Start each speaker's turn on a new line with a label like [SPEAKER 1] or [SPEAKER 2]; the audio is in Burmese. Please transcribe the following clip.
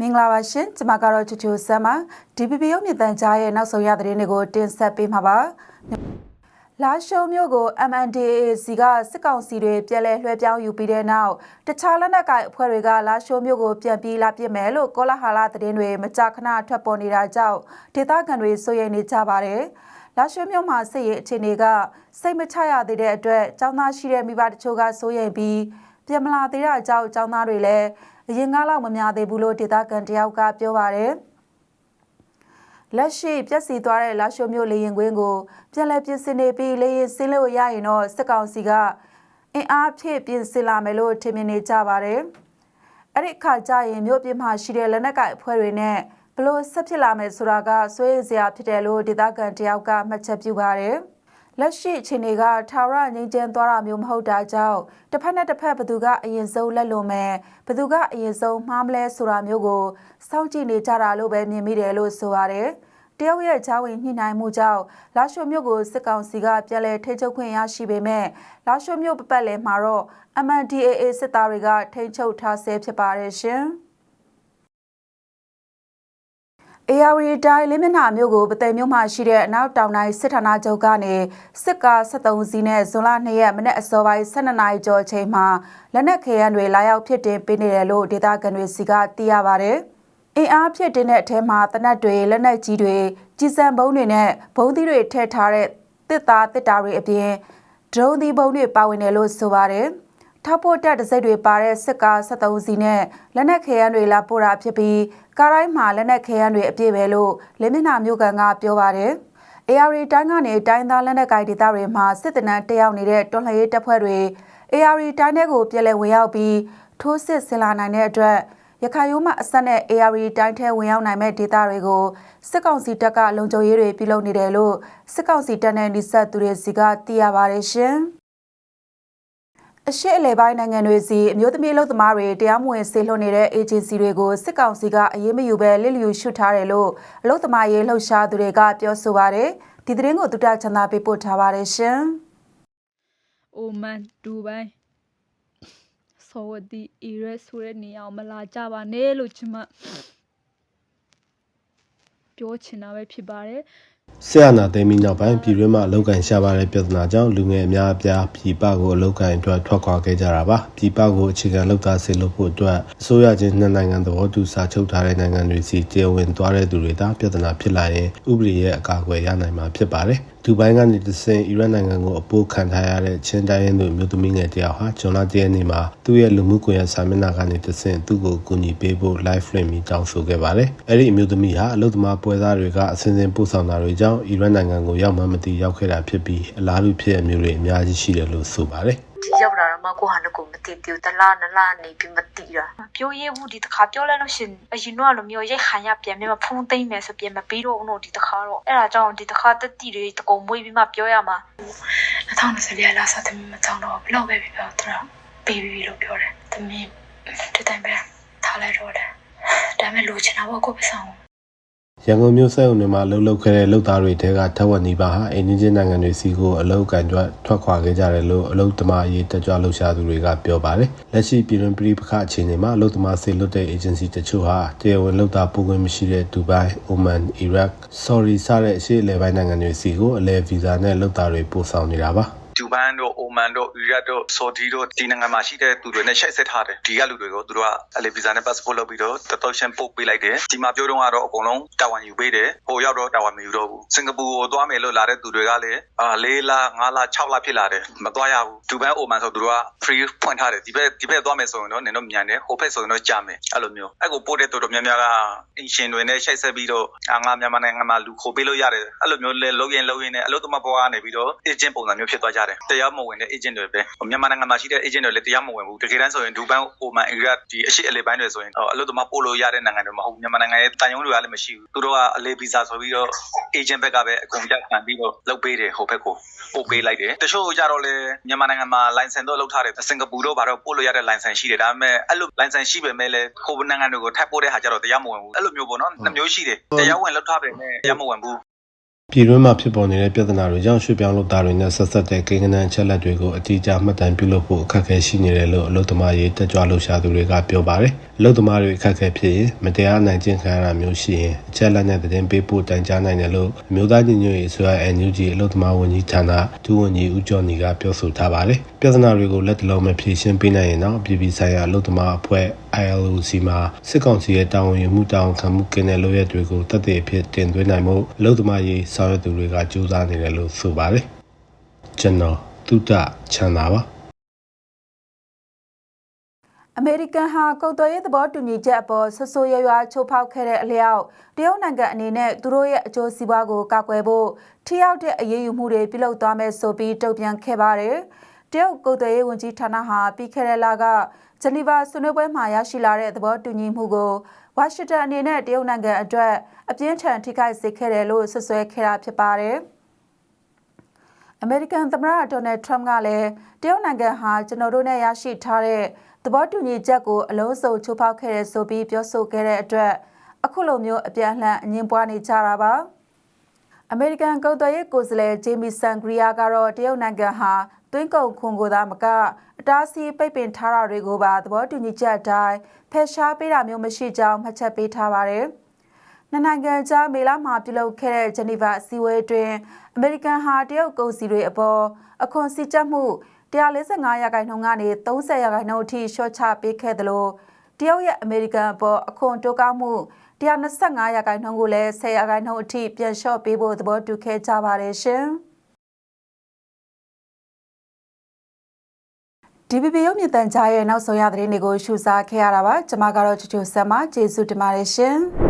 [SPEAKER 1] မင်္ဂလာပါရှင်ကျွန်မကတော့ချူချူဆမ်ပါ DPP ရုပ်မြင်သံကြားရဲ့နောက်ဆုံးရသတင်းတွေကိုတင်ဆက်ပေးမှာပါလာရှုံမျိုးကို MNDAA စီကစစ်ကောင်စီတွေပြည်လဲလွှဲပြောင်းယူပြီးတဲ့နောက်တခြားလက်နက်ကိုင်အဖွဲ့တွေကလာရှုံမျိုးကိုပြန်ပြီးလာပစ်မယ်လို့ကောလာဟာလသတင်းတွေမကြာခဏထွက်ပေါ်နေတာကြောင့်ဒေသခံတွေစိုးရိမ်နေကြပါတယ်လာရှုံမျိုးမှာစစ်ရေးအခြေအနေကစိတ်မချရသေးတဲ့အတွက်ចောင်းသားရှိတဲ့မိဘတချို့ကစိုးရိမ်ပြီး ပြန်မလာသေးတာကြောင့်ចောင်းသားတွေလည်းအရင်ကားလောက်မများသေးဘူးလို့ဒေသခံတယောက်ကပြောပါတယ်လက်ရှိပြက်စီသွားတဲ့လာရှိုမျိုးလေရင်ကွင်းကိုပြန်လည်ပြင်ဆင်နေပြီးလေရင်ဆင်းလို့ရရင်တော့စစ်ကောင်စီကအင်အားဖြည့်ပြင်ဆင်လာမယ်လို့ထင်မြင်နေကြပါတယ်။အဲ့ဒီအခါကျရင်မြို့ပြင်မှာရှိတဲ့လက်နက်ကိုင်အဖွဲ့တွေနဲ့ဘလို့ဆက်ဖြစ်လာမယ်ဆိုတာကစိုးရိမ်စရာဖြစ်တယ်လို့ဒေသခံတယောက်ကမှတ်ချက်ပြုပါတယ်။ လက်ရှိအခြေအနေကထာဝရငြိမ်းချမ်းသွားတာမျိုးမဟုတ်တာကြောင့်တစ်ဖက်နဲ့တစ်ဖက်ဘသူကအရင်ဆုံးလက်လွန်မယ်ဘသူကအရင်ဆုံးမှားမလဲဆိုတာမျိုးကိုစောင့်ကြည့်နေကြတာလို့ပဲမြင်မိတယ်လို့ဆိုပါတယ်။တရုတ်ရဲ့ဂျာဝင်ညှိနှိုင်းမှုကြောင့်လာရှိုမြို့ကိုစစ်ကောင်စီကပြည်လဲထိန်းချုပ်ခွင့်ရရှိပေမဲ့လာရှိုမြို့ပပတ်လည်မှာတော့ MNDAA စစ်သားတွေကထိန်းချုပ်ထားဆဲဖြစ်ပါတယ်ရှင်။ ARD တိုင်းလင်းမျက်နှာမြို့ကိုပသိမ်မြို့မှာရှိတဲ့အနောက်တောင်တိုင်းစစ်ဌာနချုပ်ကနေစစ်ကား73စီးနဲ့ဇွန်လ2ရက်မနေ့အစောပိုင်း12နာရီကျော်အချိန်မှာလက်နက်ခဲယမ်းတွေလာရောက်ဖြစ်တင်ပေးနေတယ်လို့ဒေသခံတွေစီကသိရပါဗျ။အင်အားဖြစ်တင်တဲ့အထက်မှာတနက်တွေလက်နက်ကြီးတွေကြီးစံဘုံတွေနဲ့ဘုံသီးတွေထည့်ထားတဲ့တစ်သားတစ်တာတွေအပြင်ဒရုန်းသီးဘုံတွေပါဝင်တယ်လို့ဆိုပါတယ်။ ထောက်ပို့တက်တစိတ်တွေပါတဲ့စစ်ကား73စီးနဲ့လက်နက်ခဲယမ်းတွေလာပို့တာဖြစ်ပြီးကားတိုင်းမှာလက်နက်ခဲယမ်းတွေအပြည့်ပဲလို့လင်းမျက်နှာမျိုးကန်ကပြောပါတယ်။ AR တိုင်းကနေတိုင်းသားလက်နက်ကိုင်ဒေသတွေမှာစစ်တပ်တက်ရောက်နေတဲ့တော်လှန်ရေးတပ်ဖွဲ့တွေ AR တိုင်းတွေကိုပြည်လည်ဝင်ရောက်ပြီးထိုးစစ်ဆင်လာနိုင်တဲ့အတွက်ရခိုင်ရိုးမှအဆက်နဲ့ AR တိုင်းထဲဝင်ရောက်နိုင်မဲ့ဒေသတွေကိုစစ်ကောင်စီတပ်ကလုံခြုံရေးတွေပြုလုပ်နေတယ်လို့စစ်ကောင်စီတပ်နဲ့နှိစက်သူတွေစီကသိရပါတယ်ရှင်။ အရှိအလဲပိုင်းနိုင်ငံတွေစီအမျိုးသမီးအလုပ်သမားတွေတရားမဝင်ဆေးလွှတ်နေတဲ့ agency တွေကိုစစ်ကောင်စီကအရေးမယူဘဲလစ်လျူရှုထားတယ်လို့အလုပ်သမားရေးလှုပ်ရှားသူတွေကပြောဆိုပါတယ်ဒီသတင်းကိုတူတာချန်သာပေးပို့ထားပါတယ်ရှင်
[SPEAKER 2] အိုမန်ဒူဘိုင်ဆောဝဒီအီရက်ဆိုတဲ့နေရာကိုမလာကြပါနဲ့လို့ကျွန်မပြောချင်တာပဲဖြစ်ပါတယ်
[SPEAKER 3] ဆရာနာသိမ်းပြီးနောက်ပိုင်းပြည်တွင်းမှာအလောက်ကန်ရှာပါတဲ့ပြဿနာကြောင့်လူငယ်အများအပြားပြည်ပကိုအလောက်ကန်အတွက်ထွက်ခွာခဲ့ကြတာပါပြည်ပကိုအခြေခံလောက်သားဆေးလုပ်ဖို့အတွက်အစိုးရချင်းနှစ်နိုင်ငံသဘောတူစာချုပ်ထားတဲ့နိုင်ငံတွေစီကျေဝင်သွားတဲ့သူတွေသာပြဿနာဖြစ်လာရင်ဥပဒေရဲ့အကာအကွယ်ရနိုင်မှာဖြစ်ပါတယ်ဒူဘိုင်းကနေတဆင်အီရတ်နိုင်ငံကိုအပိုးခံထားရတဲ့ချင်းတိုင်းရင်းသူမျိုးသမီးငယ်တယောက်ဟာဂျွန်လာတရက်နေ့မှာသူ့ရဲ့လူမှုကွန်ရက်စာမျက်နှာကနေတဆင်သူ့ကိုကူညီပေးဖို့ live လွှင့်ပြီးတောင်းဆိုခဲ့ပါတယ်။အဲ့ဒီအမျိုးသမီးဟာအလုပ်သမားပွဲစားတွေကအစဉ်စဉ်ပို့ဆောင်တာတွေကြောင့်အီရတ်နိုင်ငံကိုရောက်မှမသိရောက်ခဲ့တာဖြစ်ပြီးအလားတူဖြစ်အမျိုးတွေအများကြီးရှိတယ်လို့ဆိုပါတယ်။
[SPEAKER 4] ဒီရောက်လာတော့ မှကိုဟာလည်းကိုမသိသေးဘူးတလားနလားနေပြီးမသိတာပြောရဲဘူးဒီတစ်ခါပြောလိုက်လို့ရှင်အရင်တော့လိုမျိုးရိတ်ခါရပြန်ပြီးမှဖုံးသိမ့်မယ်ဆိုပြန်မပြီးတော့ဘူးလို့ဒီတစ်ခါတော့အဲ့ဒါကြောင့်ဒီတစ်ခါတက်တီတွေတကုံမွေးပြီးမှပြောရမှာ2024လာစားသမီးမကြောင်တော့ဘလောက်ပဲပြပြောတော့ပေးပြီးလို့ပြောတယ်သမီးဒီတိုင်းပဲထားလိုက်တော့တယ်ဒါပေမဲ့လိုချင်တာပေါ့ကိုပဆောင်
[SPEAKER 3] ရန်ကုန်မြို့စက်ုံတွေမှာလှုပ်လှုပ်ခဲ့တဲ့လုပ်သားတွေတဲကထက်ဝက်နီးပါးဟာအိန္ဒိယနိုင်ငံတွေစီကိုအလုပ်ကန်အတွက်ထွက်ခွာခဲ့ကြတယ်လို့အလုပ်သမားအရေးတက်ကြွလှုပ်ရှားသူတွေကပြောပါတယ်။လက်ရှိပြည်တွင်းပြည်ပခအခြေအနေမှာအလုပ်သမားစေလွတ်တဲ့ agency တချို့ဟာတရားဝင်လုပ်သားပို့ခွင့်မရှိတဲ့ဒူဘိုင်း၊အိုမန်၊အီရတ်၊ဆော်ရီစတဲ့အရှေ့အလယ်ပိုင်းနိုင်ငံတွေစီကိုအလဲဗီဇာနဲ့လုပ်သားတွေပို့ဆောင်နေတာပါ။
[SPEAKER 5] ဒူဘန်တို့အိုမန်တို့အီရတ်တို့ဆော်ဒီတို့ဒီနိုင်ငံမှာရှိတဲ့သူတွေနဲ့ရှိတ်ဆက်ထားတယ်ဒီကလူတွေကိုသူတို့ကအလေဗီဇာနဲ့ passport လုပ်ပြီးတော့တတော်ရှန်ပို့ပေးလိုက်တယ်ဒီမှာပြောတော့ကတော့အကုန်လုံးတာဝန်ယူပေးတယ်ဟိုရောက်တော့တာဝန်မယူတော့ဘူးစင်ကာပူကိုသွားမယ်လို့လာတဲ့သူတွေကလည်းအာ၄လ၅လ6လဖြစ်လာတယ်မသွားရဘူးဒူဘန်အိုမန်ဆိုသူတို့က free ဖွင့်ထားတယ်ဒီဘက်ဒီဘက်သွားမယ်ဆိုရင်တော့နင်တို့မြန်တယ်ဟိုဘက်ဆိုရင်တော့ကြာမယ်အဲ့လိုမျိုးအဲ့ကိုပို့တဲ့တော်တော်များများကအင်ရှင်တွေနဲ့ရှိတ်ဆက်ပြီးတော့အာငါမြန်မာနိုင်ငံမှာလူခိုးပေးလို့ရတယ်အဲ့လိုမျိုးလဲလုံးရင်လုံးရင်နဲ့အလို့တမဘွားကနေပြီးတော့ agent ပုံစံမျိုးဖြစ်သွားကြတယ်တရားမဝင်တဲ့ agent တွေပဲမြန်မာနိုင်ငံမှာရှိတဲ့ agent တွေလည်းတရားမဝင်ဘူးတကယ်တမ်းဆိုရင်ဒူဘန်အိုမန်အီရတ်ဒီအရှိအလေပိုင်းတွေဆိုရင်အလို့တမပို့လို့ရတဲ့နိုင်ငံတွေမဟုတ်ဘူးမြန်မာနိုင်ငံရဲ့တန်ယုံတွေကလည်းမရှိဘူးသူတို့ကအလေဗီဇာဆိုပြီးတော့ agent ဘက်ကပဲအကုန်ကြခံပြီးတော့လုပ်ပေးတယ်ဟိုဘက်ကိုပို့ပေးလိုက်တယ်တချို့ကြတော့လေမြန်မာနိုင်ငံမှာ license တော့လုပ်ထားတယ်စင်ကာပူတော့ဘာတော့ပို့လို့ရတဲ့ license ရှိတယ်ဒါပေမဲ့အဲ့လို license ရှိပေမဲ့လည်းဟိုနိုင်ငံတွေကိုထပ်ပို့တဲ့ဟာကြတော့တရားမဝင်ဘူးအဲ့လိုမျိုးပေါ့နော်နှစ်မျိုးရှိတယ်တရားဝင်လုပ်ထားပေမဲ့တရားမဝင်ဘူး
[SPEAKER 3] ပြည်တွင်းမှာဖြစ်ပေါ်နေတဲ့ပြဿနာတွေကြောင့်ရွှေ့ပြောင်းလုပ်သားတွေနဲ့ဆက်ဆက်တဲ့ကိန်းဂဏန်းအချက်လက်တွေကိုအတိအကျမှတ်တမ်းပြုလုပ်ဖို့အခက်အခဲရှိနေတယ်လို့အလုပ်သမားရေးတက်ကြွလှုပ်ရှားသူတွေကပြောပါတယ်။ အလုပ်သမားတွေအခက်အခဲဖြစ်ရင်မတရားအနိုင်ကျင့်ခံရတာမျိုးရှိရင်အချက်လက်နဲ့သတင်းပေးဖို့တိုင်ကြားနိုင်တယ်လို့အမျိုးသားညီညွတ်ရေးအစိုးရ NUG အလုပ်သမားဝန်ကြီးဌာနဒုဝန်ကြီးဦးကျော်နီကပြောဆိုထားပါတယ်။ပြဿနာတွေကိုလက်တလုံးမဖြေရှင်းပေးနိုင်ရင်တော့ပြည်ပဆိုင်ရာအလုပ်သမားအဖွဲ့ ILOC မှာစစ်ကောင်စီရဲ့တာဝန်ယူမှုတာဝန်ခံမှုကင်းတဲ့လုပ်ရက်တွေကိုတသက်အဖြစ်တင်သွင်းနိုင်မှုအလုပ်သမားရေးဆောင်ရွက်သူတွေကကြိုးစားနေတယ်လို့ဆိုပါတယ်ကျွန်တော်တုဒ္ဒချမ်းသာပါ
[SPEAKER 1] အမေရိကန်ဟာကုန်သွယ်ရေးသဘောတူညီချက်အပေါ်ဆဆိုးရွားရွားချိုးဖောက်ခဲ့တဲ့အလျောက်တရုတ်နိုင်ငံအနေနဲ့သူတို့ရဲ့အကျိုးစီးပွားကိုကာကွယ်ဖို့ထိရောက်တဲ့အရေးယူမှုတွေပြုလုပ်သွားမယ်ဆိုပြီးတုံ့ပြန်ခဲ့ပါတယ်။တရုတ်ကုန်သွယ်ရေးဝန်ကြီးဌာနဟာပြီးခဲ့တဲ့လကဂျနီဗာဆွေးနွေးပွဲမှာရရှိလာတဲ့သဘောတူညီမှုကိုဝါရှင်တန်အနေနဲ့တရုတ်နိုင်ငံအတွက်အပြင်းထန်ထိခိုက်စေခဲ့တယ်လို့ဆွဆွဲခဲ့တာဖြစ်ပါတယ်။အမေရိကန်သမ္မတဒေါ်နယ်ထရမ့်ကလည်းတရုတ်နိုင်ငံဟာကျွန်တော်တို့နဲ့ရရှိထားတဲ့ သဘောတူညီချက်ကိုအလုံးစုံချိုးဖောက်ခဲ့ရဆိုပြီးပြောဆိုခဲ့တဲ့အတွက်အခုလိုမျိုးအပြန်အလှန်အငင်းပွားနေကြတာပါအမေရိကန်ကုန်သွယ်ရေးကိုယ်စားလှယ်ဂျေမီဆန်ဂရီယာကတော့တရုတ်နိုင်ငံဟာသွင်းကုန်ခွန်ကိုသာမကအတားဆီးပိတ်ပင်ထားတာတွေကိုပါသဘောတူညီချက်အတိုင်းဖယ်ရှားပေးတာမျိုးမရှိကြောင်းမှတ်ချက်ပေးထားပါတယ်။နှစ်နိုင်ငံကြားမေလမှာပြုလုပ်ခဲ့တဲ့ဂျနီဗာအစည်းအဝေးအတွင်းအမေရိကန်ဟာတရုတ်ကုန်စည်တွေအပေါ်အခွန်စည်းကြပ်မှု 145ရာခိုင်နှုန်းကနေ30ရာခိုင်နှုန်းအထိလျှော့ချပေးခဲ့တယ်လို့တရုတ်ရဲ့အမေရိကန်အပေါ်အခွန်တိုးကောက်မှု125ရာခိုင်နှုန်းကိုလည်း10ရာခိုင်နှုန်းအထိပြန်လျှော့ပေးဖို့သဘောတူခဲ့ကြပါတယ်ရှင်။ DBB ရုပ်မြင်သံကြားရဲ့နောက်ဆုံးရသတင်းတွေကိုရှုစားခဲ့ရတာပါကျွန်မကတော့ချူချူဆက်မကျေးဇူးတင်ပါတယ်ရှင်။